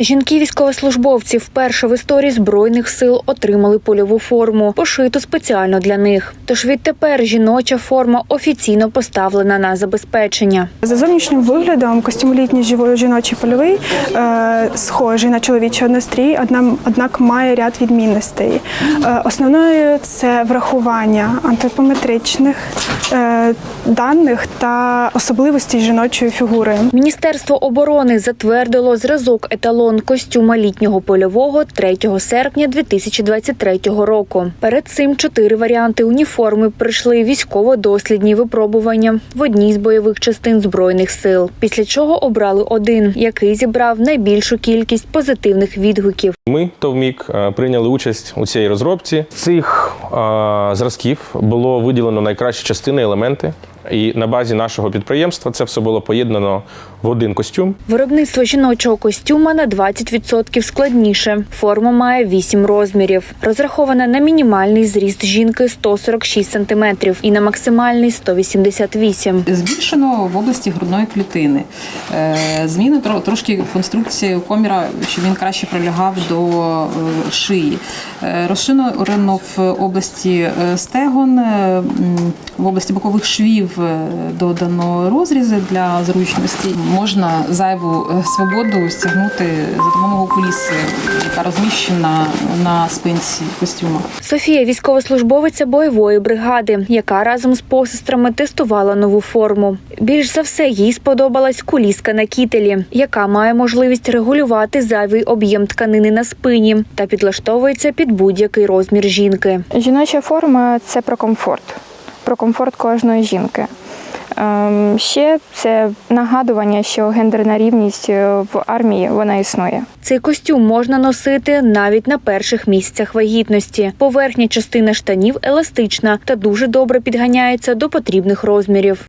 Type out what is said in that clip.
Жінки військовослужбовці вперше в історії збройних сил отримали польову форму, пошиту спеціально для них. Тож відтепер жіноча форма офіційно поставлена на забезпечення. За зовнішнім виглядом костюм літній жіво- жіночий польовий е, схожий на чоловічий однострій, однак, має ряд відмінностей. Е, основною це врахування антропометричних даних та особливостей жіночої фігури. Міністерство оборони затвердило зразок еталон костюма літнього польового 3 серпня 2023 року. Перед цим чотири варіанти уніформи пройшли військово-дослідні випробування в одній з бойових частин збройних сил. Після чого обрали один, який зібрав найбільшу кількість позитивних відгуків. Ми ТОВМІК е, прийняли участь у цій розробці. Цих е, зразків було виділено найкращі частини, елементи. І на базі нашого підприємства це все було поєднано в один костюм. Виробництво жіночого костюма на 20% складніше. Форма має 8 розмірів. Розрахована на мінімальний зріст жінки 146 см і на максимальний 188 Збільшено в області грудної клітини. Е, Зміна трошки конструкції коміра, щоб він краще прилягав до е, шиї. Е, Розширено в області е, стегон, е, в області бокових швів е, додано розрізи для зручності. Можна зайву свободу стягнути за допомогою куліси, яка розміщена на спинці костюма. Софія військовослужбовиця бойової бригади, яка разом з посестрами тестувала нову форму. Більш за все їй сподобалась куліска на кітелі, яка має можливість регулювати зайвий об'єм тканини на спині та підлаштовується під будь-який розмір жінки. Жіноча форма це про комфорт, про комфорт кожної жінки. Ем, Ще це нагадування, що гендерна рівність е, в армії вона існує. Цей костюм можна носити навіть на перших місяцях вагітності. Поверхня частина штанів еластична та дуже добре підганяється до потрібних розмірів.